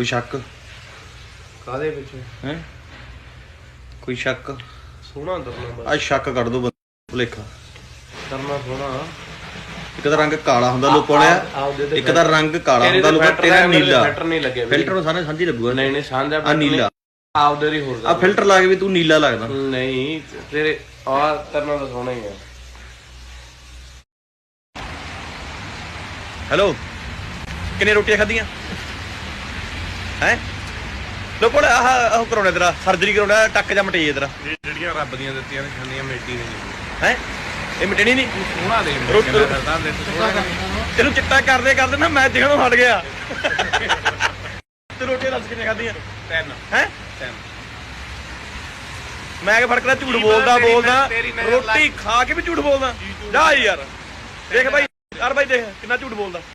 ਕੋਈ ਸ਼ੱਕ? ਕਾਦੇ ਵਿੱਚ? ਹੈ? ਕੋਈ ਸ਼ੱਕ? ਸੋਹਣਾ ਦਰਨਾ ਬਸ। ਆ ਸ਼ੱਕ ਕੱਢ ਦੋ ਬੰਦੇ ਭੁਲੇਖਾ। ਦਰਨਾ ਸੋਹਣਾ। ਇੱਕ ਦਾ ਰੰਗ ਕਾਲਾ ਹੁੰਦਾ ਲੋਕਾਂ ਵਾਲਿਆ ਇੱਕ ਦਾ ਰੰਗ ਕਾਲਾ ਹੁੰਦਾ ਲੋਕਾਂ ਤੇਰਾ ਨੀਲਾ। ਫਿਲਟਰ ਨਹੀਂ ਲੱਗਿਆ। ਫਿਲਟਰ ਨੂੰ ਸਾਰੇ ਸਾਂਝੀ ਲੱਗੂਗਾ। ਨਹੀਂ ਨਹੀਂ ਸਾਂਝਾ ਆ। ਨੀਲਾ। ਆਪਦੇ ਹੀ ਹੋਰ ਆ ਫਿਲਟਰ ਲਾ ਕੇ ਵੀ ਤੂੰ ਨੀਲਾ ਲੱਗਦਾ। ਨਹੀਂ ਤੇਰੇ ਆ ਤਰਨਾ ਤਾਂ ਸੋਹਣਾ ਹੀ ਆ। ਹੈਲੋ? ਕਿੰਨੇ ਰੋਟੀਆਂ ਖਾਧੀਆਂ? ਹੈ? ਲੋਕਾਂ ਆਹ ਆਹ ਕਰਾਉਣਾ ਤੇਰਾ ਸਰਜਰੀ ਕਰਾਉਣਾ ਟੱਕ ਜਾਂ ਮਟੇਜ ਤੇਰਾ। ਇਹ ਜਿਹੜੀਆਂ ਰੱਬ ਦੀਆਂ ਦਿੱਤੀਆਂ ਨੇ ਖਾਂਦੀਆਂ ਮੇਟੀ ਨੇ ਹੈ? ਇਹ ਮਟੇਣੀ ਨਹੀਂ ਸੋਹਣਾ ਦੇ ਰੋਟੀ- ਕਰਦਾ ਦੇ ਸੋਹਣਾ ਤੈਨੂੰ ਚਿੱਟਾ ਕਰਦੇ ਕਰਦੇ ਨਾ ਮੈਂ ਦਿਖਣੋਂ ਹਟ ਗਿਆ। ਤੇ ਰੋਟੀਆਂ ਦੱਸ ਕਿੰਨੇ ਖਾਧੀਆਂ? ਤਿੰਨ। ਹੈ? ਤਿੰਨ। ਮੈਂ ਕਿ ਫ਼ਰਕ ਨਾ ਝੂਠ ਬੋਲਦਾ ਬੋਲਦਾ। ਰੋਟੀ ਖਾ ਕੇ ਵੀ ਝੂਠ ਬੋਲਦਾ। ਜਾ ਯਾਰ। ਦੇਖ ਬਾਈ ਯਾਰ ਬਾਈ ਦੇਖ ਕਿੰਨਾ ਝੂਠ ਬੋਲਦਾ।